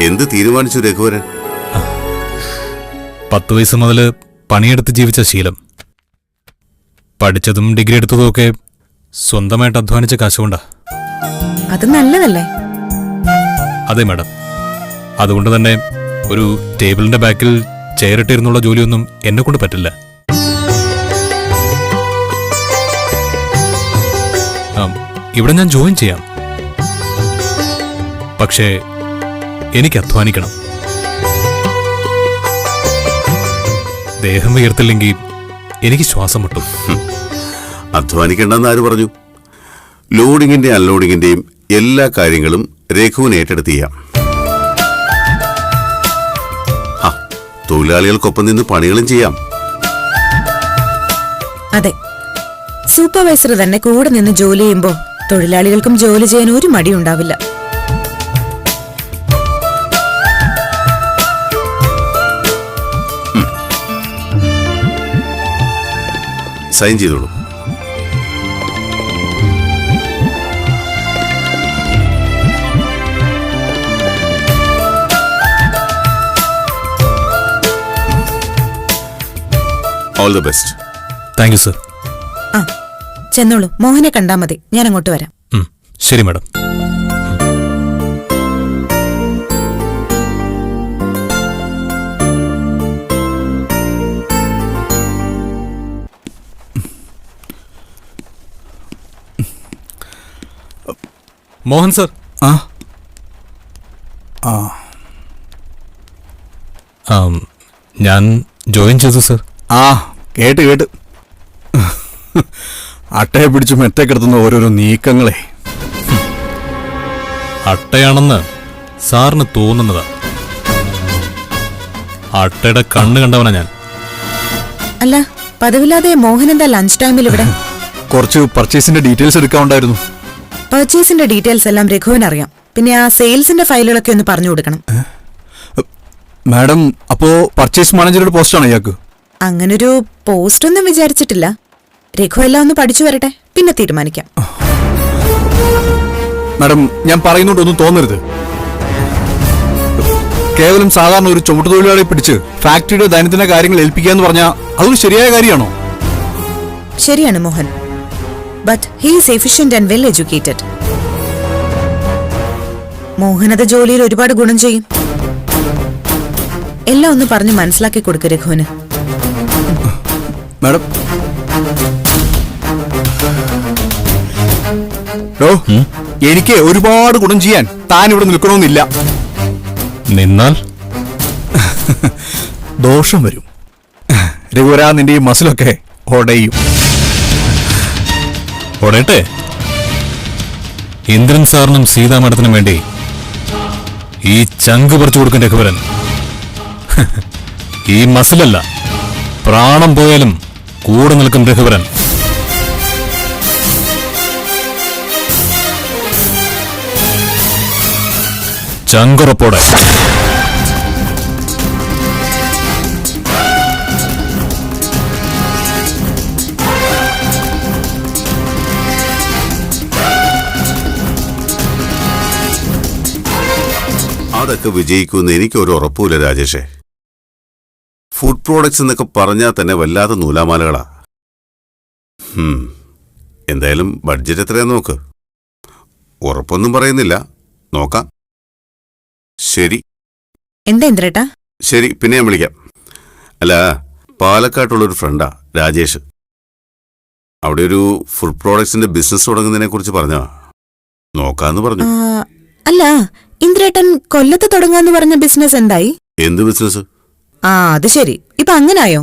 എന്ത് തീരുമാനിച്ചു രഘുവരൻ? പത്ത് വയസ്സ് മുതൽ പണിയെടുത്ത് ജീവിച്ച ശീലം. പഠിച്ചതും ഡിഗ്രി എടുത്തതും ഒക്കെ സ്വന്തമായിട്ട് അധ്വാനിച്ച കാശുകൊണ്ടാ. അത് നല്ലതല്ലേ? അതെ മാഡം. അതുകൊണ്ട് തന്നെ ഒരു ടേബിളിന്റെ ബാക്കിൽ ചെയറിട്ടിരുന്നുള്ള ജോലിയൊന്നും എന്നെ കൊണ്ട് പറ്റില്ല. ഇവിടെ ഞാൻ ജോയിൻ ചെയ്യാം. പക്ഷേ എനിക്ക് അധ്വാനിക്കണം. ദേഹം ഉയർത്തില്ലെങ്കിൽ എനിക്ക് ശ്വാസം മുട്ടും. അധ്വാനിക്കേണ്ടെന്ന് ആര് പറഞ്ഞു? ലോഡിങ്ങിന്റെ അൺലോഡിങ്ങിന്റെയും എല്ലാ കാര്യങ്ങളും രഘുവിന് ഏറ്റെടുത്ത് ചെയ്യാം തൊഴിലാളികൾക്കൊപ്പം നിന്ന് പണികളും ചെയ്യാം. അതെ. സൂപ്പർവൈസർ തന്നെ കൂടെ നിന്ന് ജോലി ചെയ്യുമ്പോൾ തൊഴിലാളികൾക്കും ജോലി ചെയ്യാൻ ഒരു മടിയുണ്ടാവില്ല. സൈൻ ചെയ്തോളൂ. All the best thank you sir. ആ ചെന്നോളൂ. മോഹനെ കണ്ടാൽ മതി. ഞാൻ അങ്ങോട്ട് വരാം ശരി മാഡം. മോഹൻ സർ. ആ. ആ. ഞാൻ ജോയിൻ ചെയ്തു സർ. ആ കേട്ട് കേട്ട്. അട്ടയെ പിടിച്ച് മെത്തെ കിടത്തുന്ന ഓരോരോ നീക്കങ്ങളെ. അട്ടയാണെന്ന് സാറിന് തോന്നുന്നതാ. അട്ടയുടെ കണ്ണ് കണ്ടവനാ ഞാൻ. അല്ല പതിവില്ലാതെ മോഹൻ എന്താ ലഞ്ച് ടൈമിൽ ഇവിടെ? കുറച്ച് പർച്ചേസിന്റെ ഡീറ്റെയിൽസ് എടുക്കാൻ എടുക്കാനുണ്ടായിരുന്നു. പർച്ചേസിന്റെ ഡീറ്റെയിൽസ് എല്ലാം രഘുവിന് അറിയാം. പിന്നെ ആ സെയിൽസിന്റെ ഫയലുകളൊക്കെ ഒന്ന് പറഞ്ഞു കൊടുക്കണം. മാഡം അപ്പോ പർച്ചേസ് മാനേജറുടെ പോസ്റ്റാണ് ഇയാൾക്ക്? അങ്ങനൊരു പോസ്റ്റ് ഒന്നും വിചാരിച്ചിട്ടില്ല. രഘു എല്ലാം ഒന്ന് പഠിച്ചു വരട്ടെ. പിന്നെ തീരുമാനിക്കാം. മാഡം ഞാൻ പറയുന്നോണ്ടൊന്നും തോന്നരുത്. കേവലം സാധാരണ ഒരു ചുമട്ടുതൊഴിലാളി പിടിച്ച് ഫാക്ടറിയുടെ ദൈനംദിന കാര്യങ്ങൾ ഏൽപ്പിക്കുക എന്ന് പറഞ്ഞാൽ അതൊരു ശരിയായ കാര്യമാണോ? ശരിയാണ് Mohan. But he is efficient and well educated മോഹനത ജോലിയിൽ ഒരുപാട് ഗുണം ചെയ്യും. എല്ലാം ഒന്ന് പറഞ്ഞ് മനസ്സിലാക്കി കൊടുക്ക് രഘുവിന്. മാഡം. ഡോ, എനിക്ക് ഒരുപാട് ഗുണം ചെയ്യാൻ താൻ ഇവിടെ നിൽക്കണമെന്നില്ല. നിന്നാൽ? ദോഷം വരും. രഘുവരാ നിന്റെ ഈ മസിലൊക്കെ ഒടയും ഓടേട്ടെ ഇന്ദ്രൻ സാറിനും സീതാ മാഡത്തിനും വേണ്ടി ഈ ചങ്ക് പറിച്ചു കൊടുക്കും രഘുവരൻ. ഈ മസിലല്ല പ്രാണം പോയാലും കൂടെ നിൽക്കും രഘുവരൻ. ചങ്കുറപ്പോടെ. അതൊക്കെ വിജയിക്കുമെന്ന് എനിക്കൊരു ഉറപ്പുമില്ല രാജേഷേ. ഫുഡ് പ്രോഡക്ട്സ് എന്നൊക്കെ പറഞ്ഞാൽ തന്നെ വല്ലാത്ത നൂലാമാലകളാ. എന്തായാലും ബഡ്ജറ്റ് എത്രയാ നോക്ക്. ഉറപ്പൊന്നും പറയുന്നില്ല. നോക്കാം. ശരി. എന്താ ഇന്ദ്രേട്ടാ? ശരി പിന്നെ ഞാൻ വിളിക്കാം. അല്ല പാലക്കാട്ടുള്ളൊരു ഫ്രണ്ടാ രാജേഷ്. അവിടെ ഒരു ഫുഡ് പ്രോഡക്ട്സിന്റെ ബിസിനസ് തുടങ്ങുന്നതിനെ കുറിച്ച് പറഞ്ഞോ നോക്കാന്ന് പറഞ്ഞു. അല്ല ഇന്ദ്രേട്ടൻ കൊല്ലത്ത് തുടങ്ങാന്ന് പറഞ്ഞ ബിസിനസ് എന്തായി? എന്ത് ബിസിനസ് ആ അത് ശരി. ഇപ്പൊ അങ്ങനായോ?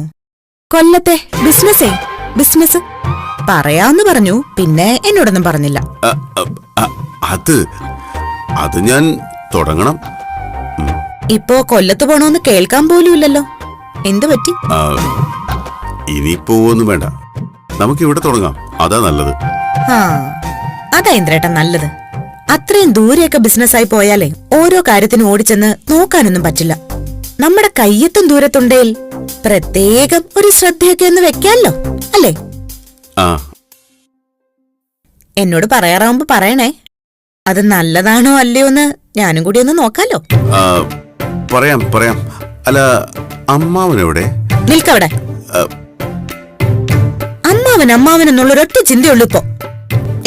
കൊല്ലത്തെ ബിസിനസ്സേ ബിസിനസ് പറയാന്ന് പറഞ്ഞു പിന്നെ എന്നോടൊന്നും പറഞ്ഞില്ല. അ- അ- അ- അത് അത് ഞാൻ തുടങ്ങണം. ഇപ്പോ കൊല്ലത്ത് പോണോന്ന് കേൾക്കാൻ പോലും ഇല്ലല്ലോ. എന്തു പറ്റി? ആ, ഇനി പോവൊന്നും വേണ്ട. നമുക്ക് ഇവിടെ തുടങ്ങാം. അതാ നല്ലത്. ആ അതാ ഇന്ദ്രേട്ടൻ നല്ലത്. അത്രയും ദൂരെയൊക്കെ ബിസിനസ്സായി പോയാലേ ഓരോ കാര്യത്തിനും ഓടിച്ചെന്ന് നോക്കാനൊന്നും പറ്റില്ല. നമ്മുടെ കയ്യെത്തും ദൂരത്തുണ്ടേൽ പ്രത്യേകം ഒരു ശ്രദ്ധയൊക്കെ ഒന്ന് വെക്കാല്ലോ അല്ലേ? എന്നോട് പറയാറാവുമ്പോ പറയണേ. അത് നല്ലതാണോ അല്ലയോ എന്ന് ഞാനും കൂടി ഒന്ന് നോക്കാലോ. പറയാം പറയാം. അല്ല അമ്മാവനെവിടെ? നിൽക്കവിടെ. അമ്മാവൻ അമ്മാവൻ എന്നുള്ളൊരൊറ്റ ചിന്തയുള്ളൂ ഇപ്പോ.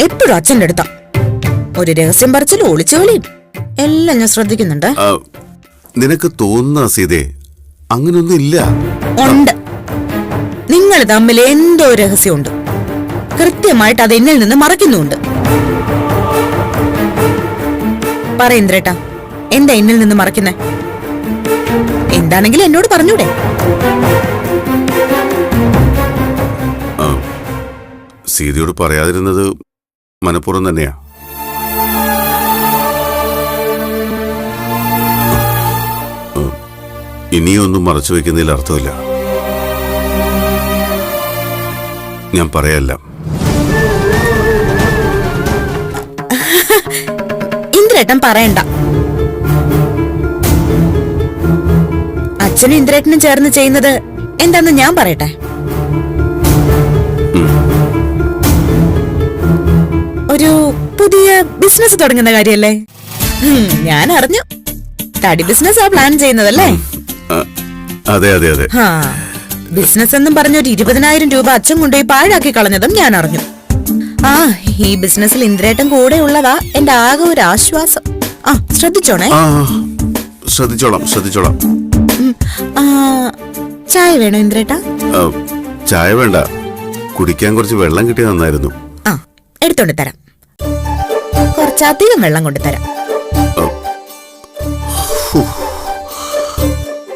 എപ്പോഴും അച്ഛന്റെ അടുത്താ. ഒരു രഹസ്യം പറിച്ചിലും ഒളിച്ചോളിയും എല്ലാം ഞാൻ ശ്രദ്ധിക്കുന്നുണ്ട്. ആ, നിനക്ക് തോന്നുന്ന സീതേ അങ്ങനൊന്നും ഇല്ല. ഉണ്ട്. നിങ്ങൾ തമ്മിൽ എന്തോ രഹസ്യമുണ്ട്. കൃത്യമായിട്ട് അത് എന്നിൽ നിന്ന് മറയ്ക്കുന്നുണ്ട് പറ ഇന്ദ്രേട്ടാ എന്താ എന്നിൽ നിന്ന് മറയ്ക്കുന്നേ? എന്താണെങ്കിലും എന്നോട് പറഞ്ഞൂടെ. സീതയോട് പറയാതിരുന്നത് മനഃപൂർവം തന്നെയാ. ഇനിയൊന്നും മറച്ചു വെക്കുന്നതിൽ അർത്ഥമില്ല. ഞാൻ പറയല്ല. ഇന്ദ്രേട്ടൻ പറയണ്ട. അച്ഛനും ഇന്ദ്രേട്ടനും ചേർന്ന് ചെയ്യുന്നത് എന്താന്ന് ഞാൻ പറയട്ടെ? ഒരു പുതിയ ബിസിനസ് തുടങ്ങുന്ന കാര്യല്ലേ? ഞാൻ അറിഞ്ഞു. തടി ബിസിനസ് ആ പ്ലാൻ ചെയ്യുന്നതല്ലേ? അതെ അതെ അതെ. ഹാ. ബിസിനസ് എന്നും പറഞ്ഞൊരു ഇരുപതിനായിരം രൂപ അച്ഛൻ കൊണ്ടുപോയി പാഴാക്കി കളഞ്ഞതും ഞാൻ അറിഞ്ഞു. ആ ഈ ബിസിനസ്സിൽ ഇന്ദ്രേട്ടൻ കൂടെ ഉള്ളതാ എന്റെ ആകെ ഒരു ആശ്വാസം. ആ ശ്രദ്ധിച്ചോണേ. ആ ശ്രദ്ധിച്ചോളാം ശ്രദ്ധിച്ചോളാം. ഉം. ആ, ചായ വേണോ ഇന്ദ്രേട്ട? ആ, ചായ വേണ്ട. കുടിക്കാൻ കുറച്ച് വെള്ളം കിട്ടിയ നന്നായിരുന്നു. ആ എടുത്തോണ്ട് തരാം. കുറച്ചധികം വെള്ളം കൊണ്ട് തരാം.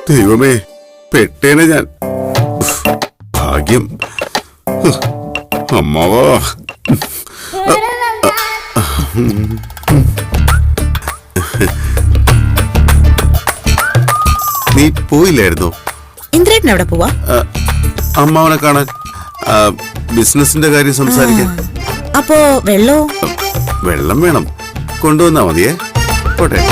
ദൈവമേ പെട്ടേനെ ഞാൻ. ഭാഗ്യം. അമ്മാവാ. നീ പോയില്ലായിരുന്നോ? ഇന്ദ്രേട്ടൻ എവിടെ പോവാ? അമ്മാവനെ കാണാൻ. ബിസിനസിന്റെ കാര്യം സംസാരിക്കാൻ. അപ്പോ വെള്ളോ? വെള്ളം വേണം. കൊണ്ടുവന്നാ മതിയേ. പോട്ടെ.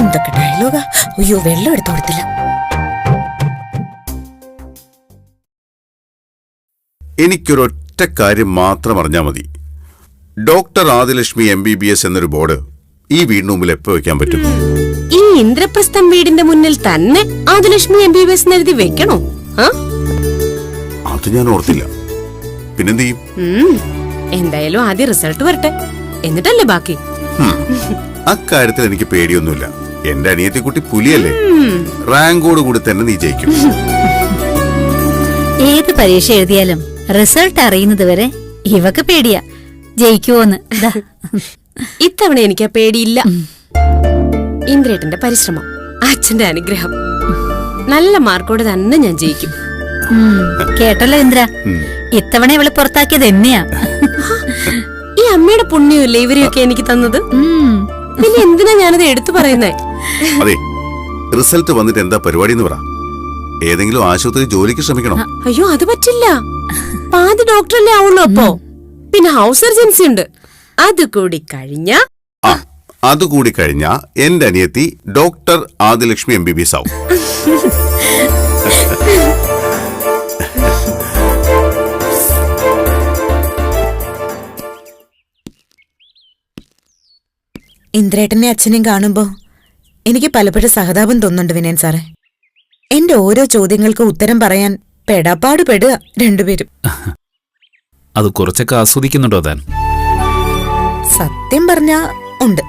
എന്തൊക്കെ ഡയലോഗാ? അയ്യോ വെള്ളം എടുത്തു കൊടുത്തില്ല. എനിക്കൊരൊറ്റ കാര്യം മാത്രം അറിഞ്ഞാൽ മതി. Doctor Adilakshmi M B B S എന്നൊരു ബോർഡ് ഈ വീടിന് മുമ്പിൽ എപ്പോ വെക്കാൻ പറ്റും? ഈ ഇന്ദ്രപ്രസ്ഥം വീടിന്റെ മുന്നിൽ തന്നെ Adilakshmi M B B S എഴുതി വെക്കണോ? ആ? അത് ഞാൻ ഓർത്തില്ല. പിന്നെന്ത് ചെയ്യും? എന്തായാലും ആദ്യം റിസൾട്ട് വരട്ടെ. എന്നിട്ടല്ലേ ബാക്കി. അക്കാര്യത്തിൽ എനിക്ക് പേടിയൊന്നുമില്ല. എന്റെ അനിയത്തി കുട്ടി പുലിയല്ലേ. റാങ്കോട് കൂടി തന്നെ നീ ജയിക്കും. ഏത് പരീക്ഷ എഴുതിയാലും റിസൾട്ട് അറിയുന്നത് വരെ ഇവക്ക് പേടിയാ. ജയിക്കുവോന്ന്. ഇത്തവണ എനിക്ക് പേടിയില്ല. ഇന്ദ്രേട്ടന്റെ പരിശ്രമം അച്ഛന്റെ അനുഗ്രഹം. നല്ല മാർക്കോടെ തന്നെ ഞാൻ ജയിക്കും. കേട്ടല്ലോ ഇന്ദ്ര. ഇത്തവണ ഇവൾ പുറത്താക്കിയത് എന്നെയാ. അമ്മയുടെ പുണ്യമല്ലേ ഇവരെയൊക്കെ എനിക്ക് തന്നത്? പിന്നെ എന്തിനാ ഞാനത് എടുത്തു പറയുന്നേ? അതെ റിസൾട്ട് വന്നിട്ട് എന്താ പരിപാടി എന്ന് പറ. ഏതെങ്കിലും ആശുപത്രി ജോലിക്ക് ശ്രമിക്കണം? അയ്യോ അത് പറ്റില്ല. പാതി ഡോക്ടറല്ലേ ആവുള്ളൂ അപ്പോ. പിന്നെ ഹൗസ് സർജൻസി ഉണ്ട്. അത് കൂടി കഴിഞ്ഞ ആ അതുകൂടി കഴിഞ്ഞ എന്റെ അനിയത്തി doctor Adilakshmi M B B S ആവും. ഇന്ദ്രേട്ടനെ അച്ഛനെയും കാണുമ്പോ എനിക്ക് പലപ്പോഴും സഹതാപം തോന്നുന്നുണ്ട് വിനയൻ സാറേ. എന്റെ ഓരോ ചോദ്യങ്ങൾക്ക് ഉത്തരം പറയാൻ പെടാപ്പാട് പെടുക രണ്ടുപേരും. അത് കുറച്ചൊക്കെ ആസ്വദിക്കുന്നുണ്ടോ താൻ? സത്യം പറഞ്ഞ ഉണ്ട്.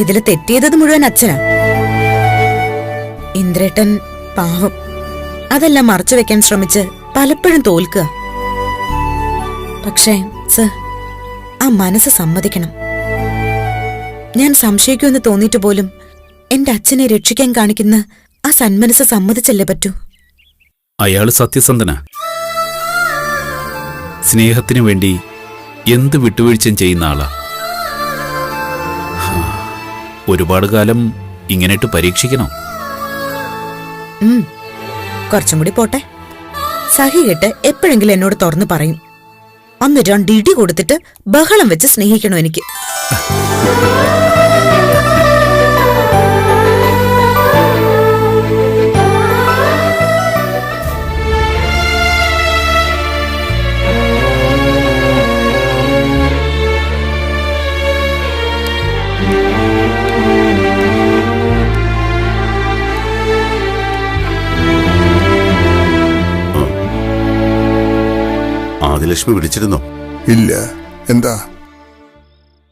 ഇതിൽ തെറ്റിയതത് മുഴുവൻ അച്ഛനാ. ഇന്ദ്രേട്ടൻ പാവം. അതെല്ലാം മറച്ചു വെക്കാൻ ശ്രമിച്ച് പലപ്പോഴും തോൽക്കുക. പക്ഷേ സർ ആ മനസ്സ് സമ്മതിക്കണം. ഞാൻ സംശയിക്കുമെന്ന് തോന്നിയിട്ട് പോലും എന്റെ അച്ഛനെ രക്ഷിക്കാൻ കാണിക്കുന്ന ആ സന്മനസ് സമ്മതിച്ചല്ലേ പറ്റൂ? അയാൾ സത്യസന്ധന. സ്നേഹത്തിനു വേണ്ടി എന്ത് വിട്ടുവീഴ്ചയും ചെയ്യുന്ന ആളാ. ഒരുപാട് കാലം ഇങ്ങനെയിട്ട് പരീക്ഷിക്കണം? കുറച്ചും കൂടി പോട്ടെ. സഹി കെട്ട് എപ്പോഴെങ്കിലും എന്നോട് തുറന്നു പറയും. അന്ന് രണ്ട് ഇടി കൊടുത്തിട്ട് ബഹളം വെച്ച് സ്നേഹിക്കണോ എനിക്ക്? ആദിലക്ഷ്മി വിളിച്ചിരുന്നോ? ഇല്ല. എന്താ?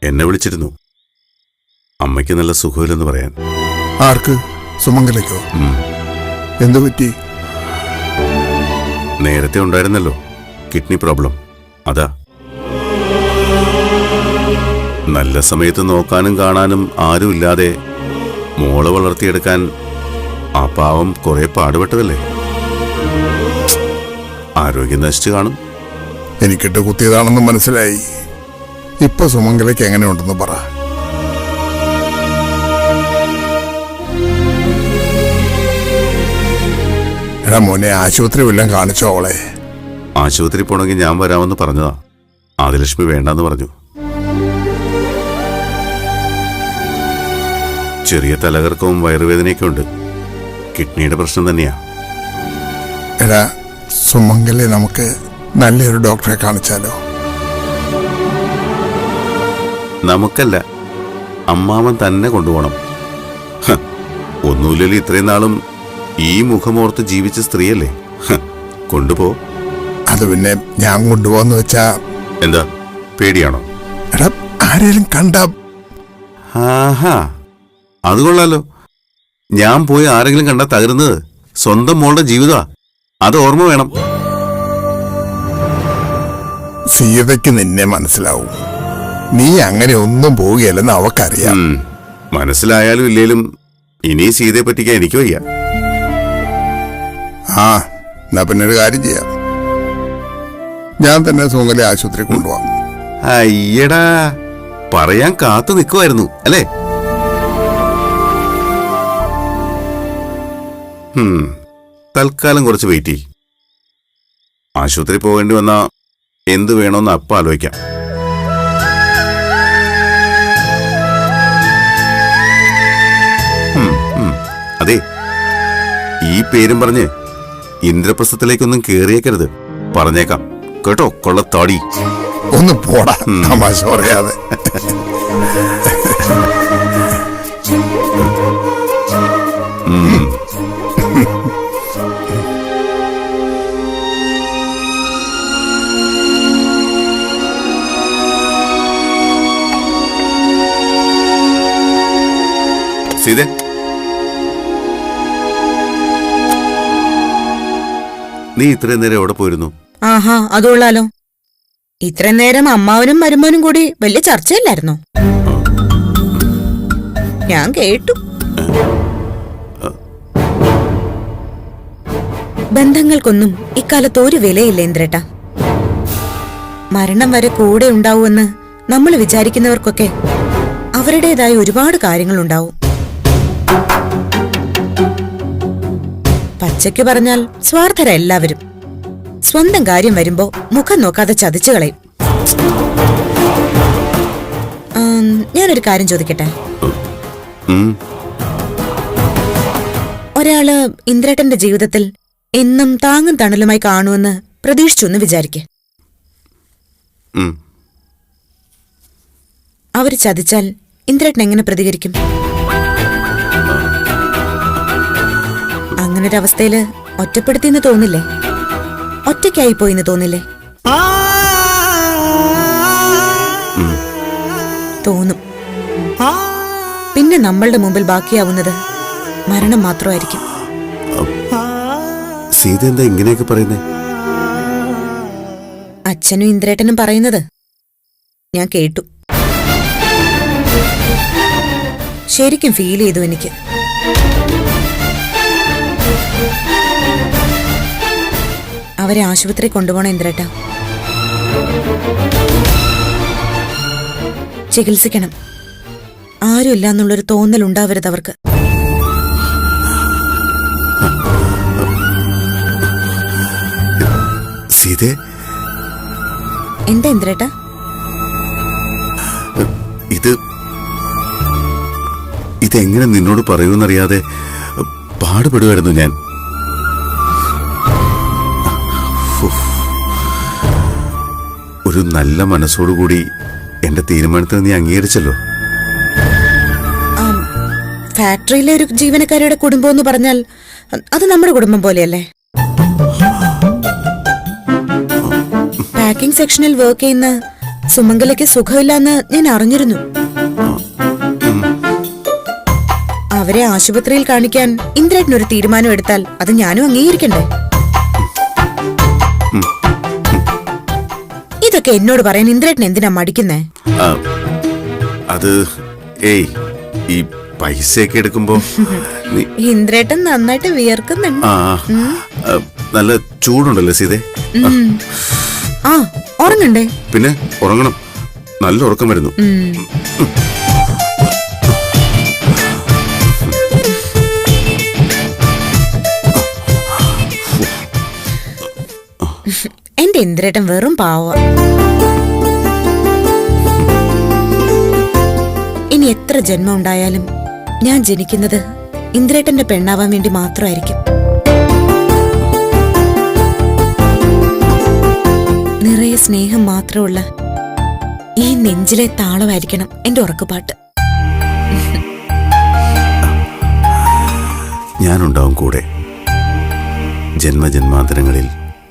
എന്നെ വിളിച്ചിരുന്നു. അമ്മയ്ക്ക് നല്ല സുഖമില്ലെന്ന് പറയാൻ. ആർക്ക്? സുമംഗലയ്ക്കോ. എന്തു പറ്റി? നേരത്തെ ഉണ്ടായിരുന്നല്ലോ. Kidney problem. അതാ. നല്ല സമയത്ത് നോക്കാനും കാണാനും ആരുമില്ലാതെ മോളെ വളർത്തിയെടുക്കാൻ ആ പാവം കുറെ പാടുപെട്ടതല്ലേ? ആരോഗ്യം നശിച്ചു കാണും. എനിക്കിട്ട് കുത്തിയതാണെന്ന് മനസ്സിലായി. ഇപ്പൊ സുമംഗലയ്ക്ക് എങ്ങനെയുണ്ടെന്ന് പറ. എടാ മോനെ ആശുപത്രി വല്ലതും കാണിച്ചോ അവളെ. ആശുപത്രി പോണെങ്കിൽ ഞാൻ വരാമെന്ന് പറഞ്ഞതാ. ആദിലക്ഷ്മി വേണ്ടെന്ന് പറഞ്ഞു. ചെറിയ തലകർക്കവും വയറുവേദനയൊക്കെ ഉണ്ട്. കിഡ്നിയുടെ പ്രശ്നം തന്നെയാ. എടാ സുമംഗലെ നമുക്ക് നല്ലൊരു ഡോക്ടറെ കാണിച്ചാലോ? നമുക്കല്ല. അമ്മാവൻ തന്നെ കൊണ്ടുപോകണം. ഒന്നുമില്ലല്ലോ ഇത്രയും നാളും ഈ മുഖമോർത്ത് ജീവിച്ച സ്ത്രീയല്ലേ? കൊണ്ടുപോ. അത് പിന്നെ ഞാൻ കൊണ്ടുപോകാന്ന് വെച്ചാ എന്താ? പേടിയാണോ? എടാ ആരേലും കണ്ട ആഹാ അത് കൊള്ളാലോ. ഞാൻ പോയി ആരെങ്കിലും കണ്ട തകരുന്നത്? സ്വന്തം മോളുടെ ജീവിതമാ. അത് ഓർമ്മ വേണം. സീതയ്ക്ക് നിന്നെ മനസ്സിലാവും. നീ അങ്ങനെ ഒന്നും പോവുകയല്ലെന്ന് അവക്കറിയാം. മനസ്സിലായാലും ഇല്ലേലും ഇനി സീതയെ പറ്റിക്കാൻ എനിക്ക് വയ്യ ആ എന്നാ പിന്നെ ഒരു കാര്യം ചെയ്യാം. ഞാൻ തന്നെ സുമംഗലെ ആശുപത്രി കൊണ്ടുപോകാം അയ്യടാ പറയാൻ കാത്തു നിൽക്കുമായിരുന്നു അല്ലേ? തൽക്കാലം കുറച്ച് വെയിറ്റ് ചെയ് ആശുപത്രി പോകേണ്ടി വന്നാ എന്ത് വേണമെന്ന് അപ്പം ആലോചിക്കാം. ഈ പേരും പറഞ്ഞ് ഇന്ദ്രപ്രസ്ഥത്തിലേക്കൊന്നും കേറിയേക്കരുത്. പറഞ്ഞേക്കാം. കേട്ടോ കൊള്ളത്താടി. ഒന്ന് പോടാ തമാശ പറയാതെ. സീതേ നീ ഇത്രയും നേരം എവിടെ പോയിരുന്നു? ആഹാ അതുകൊള്ളാലോ ഇത്രയും നേരം അമ്മാവനും മരുമോനും കൂടി വലിയ ചർച്ചയില്ലായിരുന്നു? ഞാൻ കേട്ടു. ബന്ധങ്ങൾക്കൊന്നും ഇക്കാലത്ത് ഒരു വിലയില്ല ഇന്ദ്രേട്ട. മരണം വരെ കൂടെ ഉണ്ടാവുമെന്ന് നമ്മൾ വിചാരിക്കുന്നവർക്കൊക്കെ അവരുടേതായ ഒരുപാട് കാര്യങ്ങളുണ്ടാവും. പച്ചയ്ക്ക് പറഞ്ഞാൽ സ്വാർത്ഥര എല്ലാവരും. സ്വന്തം കാര്യം വരുമ്പോ മുഖം നോക്കാതെ ചതിച്ചു കളയും. ഞാനൊരു കാര്യം ചോദിക്കട്ടെ? ഒരാൾ ഇന്ദ്രേട്ടന്റെ ജീവിതത്തിൽ എന്നും താങ്ങും തണലുമായി കാണുമെന്ന് പ്രതീക്ഷിച്ചൊന്ന് വിചാരിക്കെ. അവർ ചതിച്ചാൽ ഇന്ദ്രേട്ടൻ എങ്ങനെ പ്രതികരിക്കും? അങ്ങനൊരവസ്ഥയിൽ ഒറ്റപ്പെടുത്തിന്ന് തോന്നില്ലേ? ഒറ്റയ്ക്കായി പോയിന്ന് തോന്നില്ലേ? തോന്നും. പിന്നെ നമ്മളുടെ മുമ്പിൽ ബാക്കിയാവുന്നത് മരണം മാത്രമായിരിക്കും. സീത എന്താ ഇങ്ങനെയൊക്കെ പറയുന്നേ? അച്ഛനും ഇന്ദ്രേട്ടനും പറയുന്നത് ഞാൻ കേട്ടു. ശരിക്കും ഫീൽ ചെയ്തു എനിക്ക്. അവരെ ആശുപത്രി കൊണ്ടുപോകണം ഇന്ദ്രേട്ട. ചികിത്സിക്കണം. ആരുമില്ല എന്നുള്ളൊരു തോന്നൽ ഉണ്ടാവരുത് അവർക്ക്. സീതേ? എന്താ ഇന്ദ്രേട്ട? ഇത് ഇതെങ്ങനെ നിന്നോട് പറയൂന്നറിയാതെ പാടുപെടുമായിരുന്നു ഞാൻ. ഒരു നല്ല മനസ്സോടുകൂടി എന്റെ തീരുമാനത്തിന് നീ അംഗീകരിച്ചല്ലോ. ഫാക്ടറിയിലെ ഒരു ജീവനക്കാരിയുടെ കുടുംബം എന്ന് പറഞ്ഞാൽ അത് നമ്മുടെ കുടുംബം പോലെയല്ലേ? പാക്കിംഗ് സെക്ഷനിൽ വർക്ക് ചെയ്യുന്ന സുമംഗലയ്ക്ക് സുഖമില്ലെന്ന് ഞാൻ അറിഞ്ഞിരുന്നു. അവരെ ആശുപത്രിയിൽ കാണിക്കാൻ ഇന്ദ്രേട്ടനൊരു തീരുമാനം എടുത്താൽ അത് ഞാനും അംഗീകരിക്കണ്ടേ? ഇതൊക്കെ എന്നോട് പറയാൻ ഇന്ദ്രേട്ടൻ എന്തിനാ മടിക്കുന്നേ? അത് ഏയ് ഈ പൈസയൊക്കെ എടുക്കുമ്പോ ഇന്ദ്രേട്ടൻ നന്നായിട്ട് വിയർക്കുന്നുണ്ട്. നല്ല ചൂടുണ്ടല്ലോ സീതേ. ആ. ഉറങ്ങണ്ടേ? പിന്നെ ഉറങ്ങണം. നല്ല ഉറക്കം വരുന്നു. എന്റെ ഇന്ദ്രേട്ടൻ വെറും പാവ. ഇനി എത്ര ജന്മം ഉണ്ടായാലും ഞാൻ ജനിക്കുന്നത് ഇന്ദ്രേട്ടന്റെ പെണ്ണാവാൻ വേണ്ടി മാത്രമായിരിക്കും. നിറയെ സ്നേഹം മാത്രമുള്ള ഈ നെഞ്ചിലെ താളമായിരിക്കണം എന്റെ ഉറക്കുപാട്ട് ഞാനുണ്ടാവും കൂടെ. ജന്മജന്മാന്തരങ്ങളിൽ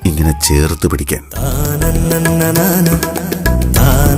ഇങ്ങനെ ചേർത്ത് പിടിക്കാൻ. താന